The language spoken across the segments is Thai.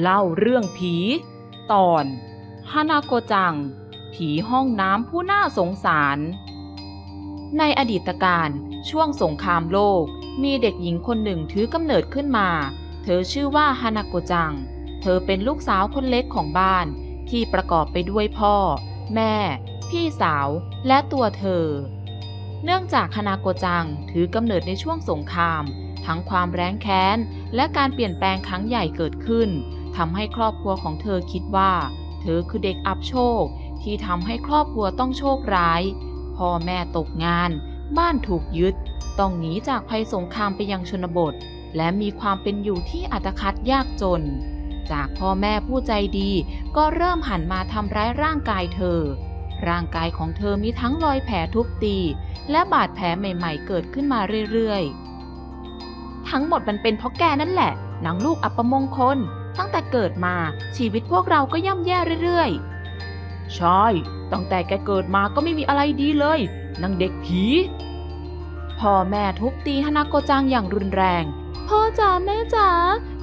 เล่าเรื่องผี ตอนฮานาโกจัง ผีห้องน้ำผู้น่าสงสาร ในอดีตการช่วงสงครามโลก มีเด็กหญิงคนหนึ่งถือกำเนิดขึ้นมา เธอชื่อว่าฮานาโกจัง เธอเป็นลูกสาวคนเล็กของบ้านที่ประกอบไปด้วยพ่อ แม่ พี่สาว และตัวเธอ เนื่องจากฮานาโกจังถือกำเนิดในช่วงสงคราม ทั้งความแร้นแค้น และการเปลี่ยนแปลงครั้งใหญ่เกิดขึ้น ทำให้ครอบครัวของเธอคิดว่า เธอคือเด็กอับโชค ที่ทำให้ครอบครัวต้องโชคร้าย พ่อแม่ตกงาน บ้านถูกยึด ต้องหนีจากภัยสงครามไปยังชนบท และมีความเป็นอยู่ที่อัตคัดยากจน จากพ่อแม่ผู้ใจดีก็เริ่มหันมาทำร้ายร่างกายเธอ ร่างกายของเธอมีทั้งรอยแผลทุบตี และบาดแผลใหม่ๆ เกิดขึ้นมาเรื่อยๆ ทั้งหมดมันเป็นเพราะแกนั่นแหละหนังลูกอัปมงคล ตั้งแต่เกิดมาชีวิตพวกเราก็ย่ำแย่เรื่อยๆ ใช่ ตั้งแต่แกเกิดมาก็ไม่มีอะไรดีเลยนางเด็กผี พ่อแม่ทุบตีฮานาโกจังอย่างรุนแรง พ่อจ๋าแม่จ๋า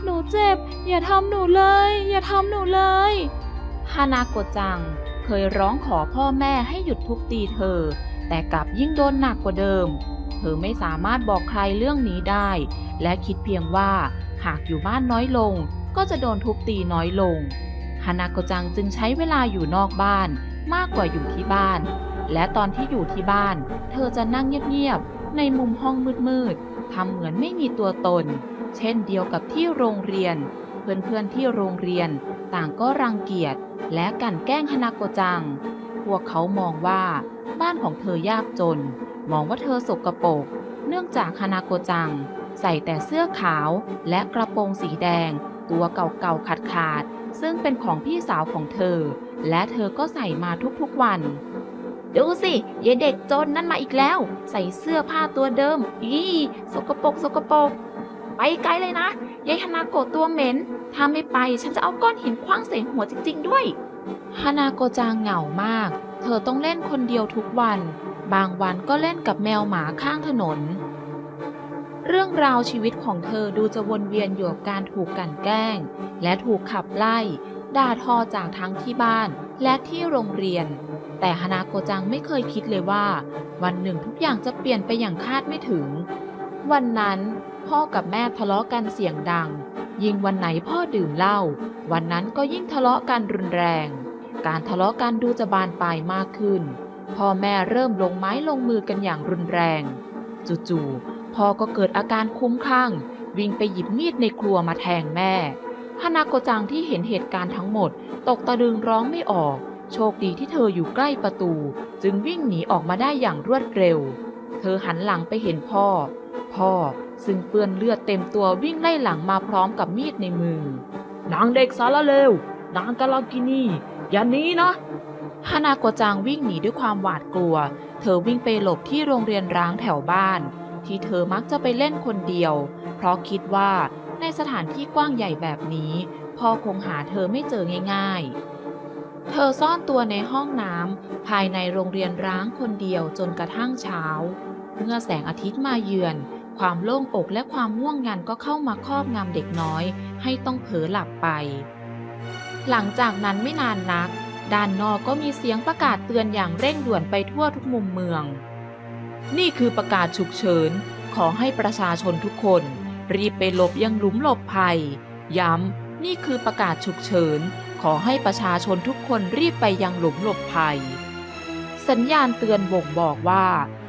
หนูเจ็บ อย่าทำหนูเลย อย่าทำหนูเลยฮานาโกจังเคยร้องขอพ่อแม่ให้หยุดทุบตีเธอ แต่กลับยิ่งโดนหนักกว่าเดิม เธอไม่สามารถบอกใครเรื่องนี้ได้ และคิดเพียงว่าหากอยู่บ้านน้อยลง ก็จะโดนทุบตีน้อยลงฮานาโกจังจึงใช้เวลาอยู่นอกบ้านมากกว่าอยู่ที่บ้าน และตอนที่อยู่ที่บ้าน เธอจะนั่งเงียบๆในมุมห้องมืดๆทำเหมือนไม่มีตัวตน เช่นเดียวกับที่โรงเรียน เพื่อนๆที่โรงเรียน ต่างก็รังเกียจและกันแกล้งฮานาโกจัง พวกเขามองว่า บ้านของเธอยากจน มองว่าเธอสกปรกเนื่องจากฮานาโกจัง ใส่แต่เสื้อขาวและกระโปรงสีแดง ตัวเก่าๆขาดๆซึ่งเป็นของพี่สาวของเธอ และเธอก็ใส่มาทุกๆวัน ดูสิยายเด็กจนนั่นมาอีกแล้ว ใส่เสื้อผ้าตัวเดิม อีสกปรกสกปรกไปไกลเลยนะยายฮานาโกะตัวเหม็นถ้าไม่ไปฉันจะเอาก้อนหินคว้างใส่หัวจริง ๆ ด้วยฮานาโกจางเหงามาก เธอต้องเล่นคนเดียวทุกวัน บางวันก็เล่นกับแมวหมาข้างถนน เรื่องราวชีวิตของเธอดูจะวนเวียนอยู่กับการถูกกลั่นแกล้ง และถูกขับไล่ ด่าทอจากทั้งที่บ้านและที่โรงเรียน แต่ฮานาโกจังไม่เคยคิดเลยว่า วันหนึ่งทุกอย่างจะเปลี่ยนไปอย่างคาดไม่ถึง วันนั้นพ่อกับแม่ทะเลาะกันเสียงดัง ยิ่งวันไหนพ่อดื่มเหล้าวันนั้นก็ยิ่งทะเลาะกันรุนแรง การทะเลาะกันดูจะบานปลายมากขึ้น พ่อแม่เริ่มลงไม้ลงมือกันอย่างรุนแรง จู่ๆ พ่อก็เกิดอาการคุ้มคลั่งวิ่งไปหยิบมีดในครัวมาแทงแม่ฮานาโกจังที่เห็นเหตุการณ์ทั้งหมด ตกตะลึงร้องไม่ออก โชคดีที่เธออยู่ใกล้ประตู จึงวิ่งหนีออกมาได้อย่างรวดเร็ว เธอหันหลังไปเห็นพ่อ พ่อซึ่งเปื้อนเลือดเต็มตัววิ่งไล่หลังมาพร้อมกับมีดในมือ นางเด็กสารเลวนางกาลากินีอย่าหนี้นะฮานาโกจังวิ่งหนีด้วยความหวาดกลัว เธอวิ่งไปหลบที่โรงเรียนร้างแถวบ้าน ที่เธอมักจะไปเล่นคนเดียว เพราะคิดว่าในสถานที่กว้างใหญ่แบบนี้ พ่อคงหาเธอไม่เจอง่าย ๆ เธอซ่อนตัวในห้องน้ำภายในโรงเรียนร้างคนเดียวจนกระทั่งเช้า เมื่อแสงอาทิตย์มาเยือน ความโล่งอกและความง่วงงันก็เข้ามาครอบงำเด็กน้อย ให้ต้องเผลอหลับไป หลังจากนั้นไม่นานนัก ด้านนอกก็มีเสียงประกาศเตือนอย่างเร่งด่วนไปทั่วทุกมุมเมือง นี่คือประกาศฉุกเฉิน ขอให้ประชาชนทุกคน รีบไปหลบยังหลุมหลบภัย ย้ำ นี่คือประกาศฉุกเฉิน ขอให้ประชาชนทุกคนรีบไปยังหลุมหลบภัย สัญญาณเตือนบ่งบอกว่า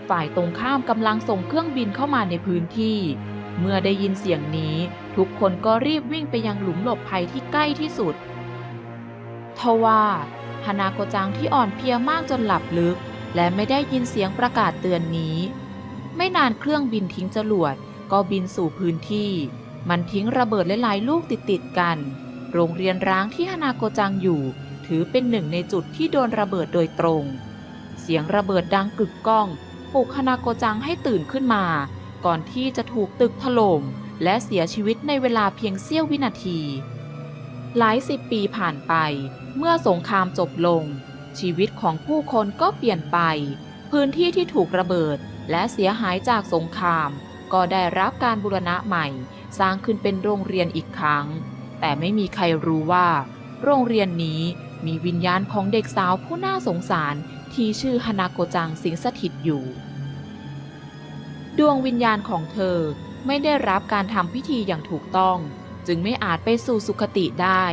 ฝ่ายตรงข้ามกำลังส่งเครื่องบินเข้ามาในพื้นที่ เมื่อได้ยินเสียงนี้ ทุกคนก็รีบวิ่งไปยังหลุมหลบภัยที่ใกล้ที่สุดทว่าฮานาโกจังที่อ่อนเพลียมากจนหลับลึก และไม่ได้ยินเสียงประกาศเตือนนี้ ไม่นานเครื่องบินทิ้งจรวดก็บินสู่พื้นที่ มันทิ้งระเบิดหลายๆลูกติดๆกัน โรงเรียนร้างที่ฮานาโกจังอยู่ ถือเป็นหนึ่งในจุดที่โดนระเบิดโดยตรง เสียงระเบิดดังกึกก้องปลุกฮานาโกจังให้ตื่นขึ้นมา ก่อนที่จะถูกตึกถล่มและเสียชีวิตในเวลาเพียงเสี้ยววินาที หลายสิบปีผ่านไป เมื่อสงครามจบลง ชีวิตของผู้คนก็เปลี่ยนไป พื้นที่ที่ถูกระเบิดและเสียหายจากสงคราม ก็ได้รับการบูรณะใหม่ สร้างขึ้นเป็นโรงเรียนอีกครั้ง แต่ไม่มีใครรู้ว่า โรงเรียนนี้มีวิญญาณของเด็กสาวผู้น่าสงสารที่ชื่อฮานาโกจังสิงสถิตอยู่ ดวงวิญญาณของเธอไม่ได้รับการทำพิธีอย่างถูกต้อง จึงไม่อาจไปสู่สุคติได้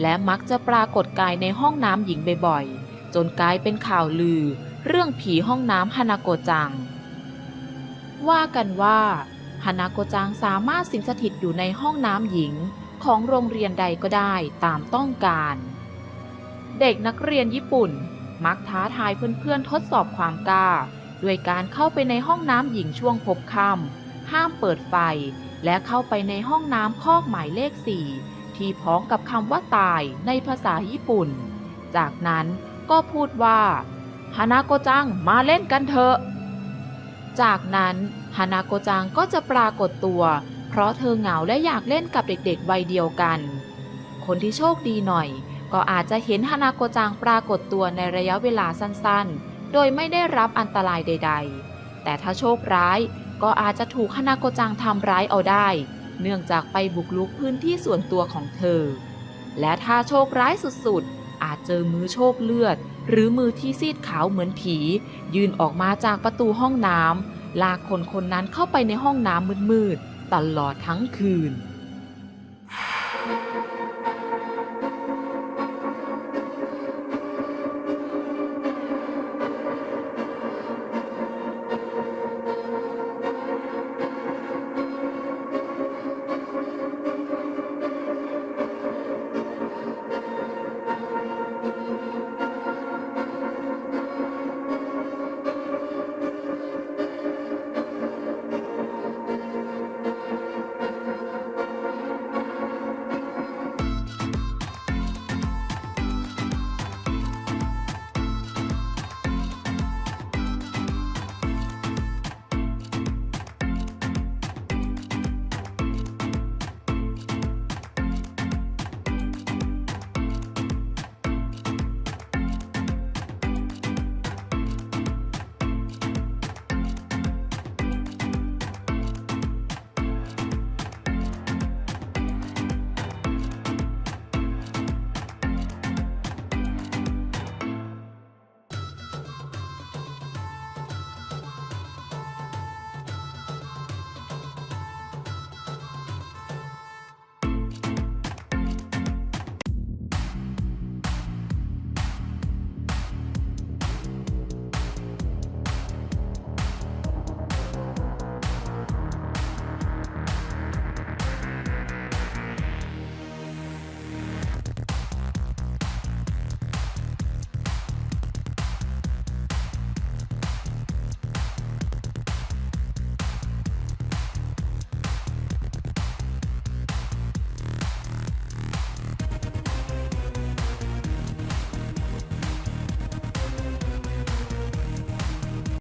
และมักจะปรากฏกายในห้องน้ำหญิงบ่อยๆ จนกลายเป็นข่าวลือ เรื่องผีห้องน้ำฮานาโกจัง ว่ากันว่าฮานาโกจังสามารถสิงสถิตอยู่ในห้องน้ำหญิงของโรงเรียนใดก็ได้ตามต้องการ เด็กนักเรียนญี่ปุ่นมักท้าทายเพื่อนๆทดสอบความกล้าด้วยการเข้าไปในห้องน้ำหญิงช่วงพบค่ำห้ามเปิดไฟ และเข้าไปในห้องน้ำคอกหมายเลขสี่ที่พ้องกับคำว่าตายในภาษาญี่ปุ่น จากนั้น ก็พูดว่าฮานาโกจังมาเล่นกันเถอะ จากนั้นฮานาโกจังก็จะปรากฏตัว เพราะเธอเหงาและอยากเล่นกับเด็กๆวัยเดียวกัน คนที่โชคดีหน่อย ก็อาจจะเห็นฮานาโกจังปรากฏตัวในระยะเวลาสั้นๆ โดยไม่ได้รับอันตรายใด ๆ แต่ถ้าโชคร้ายก็อาจจะถูกฮานาโกจังทำร้ายเอาได้ เนื่องจากไปบุกรุกพื้นที่ส่วนตัวของเธอ และถ้าโชคร้ายสุดๆ อาจเจอมือโชคเลือด หรือมือที่ซีดขาวเหมือนผี ยืนออกมาจากประตูห้องน้ำลากคนคนนั้นเข้าไปในห้องน้ำมืดๆตลอดทั้งคืน